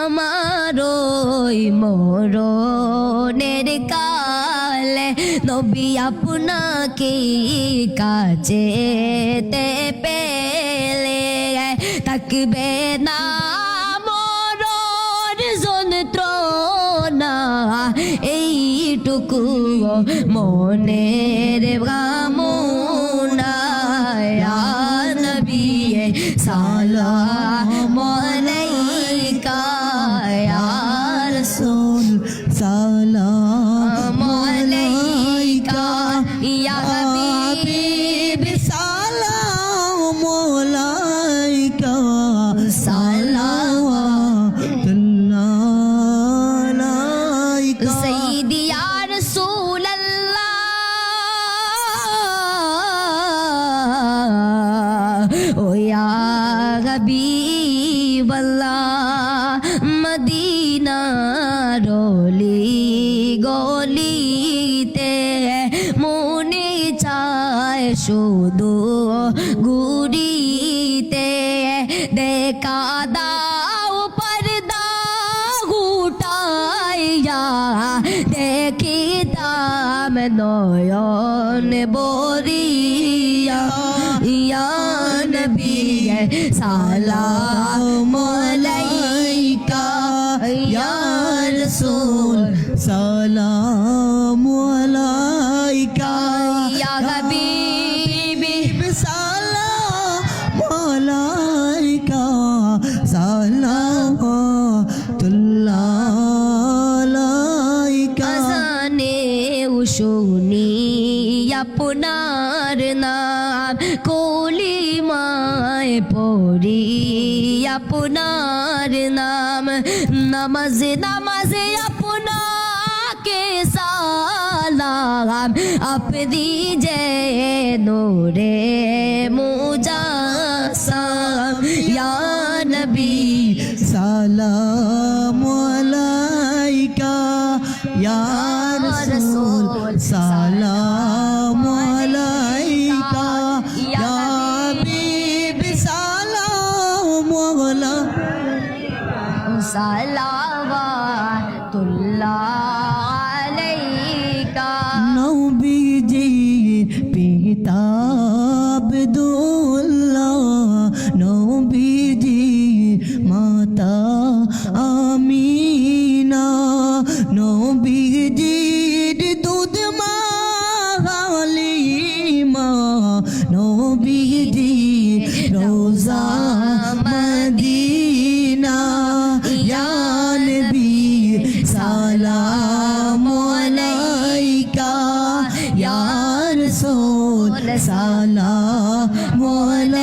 আমার ওই মরণের কালে নবী আপনাকে কাছে তে পেলে। থাকবে না মরণ যন্ত্রণা, এইটুকু মনের কামনা নবী সালাম ইয়া হাবিব সালাম আলাইকা সালাওয়াতুল্লাহ আলাইকা সাইয়্যিদি ইয়া রাসূল আল্লাহ ও ইয়া হাবিব আল্লাহ মদিনা রলি গলি শুধু ঘুরিতে দেখা দাও পর্দা গুটাইয়া দেখিতাম নয়ন বরিয়া ইয়া নবী সালাম আলাইকা ইয়া রাসূল সালাম শুনি আপনার নাম কলিমায় পড়ি আপনার নাম। নামাজে নামাজে আপনাকে সালাম, আপনি যে নোরে ইয়া নবী সালাম। সালাম সালাবা আলাইকা। নবীজি পিতা সালাম আলাইকা ইয়া রাসূল সালাম আলাইকা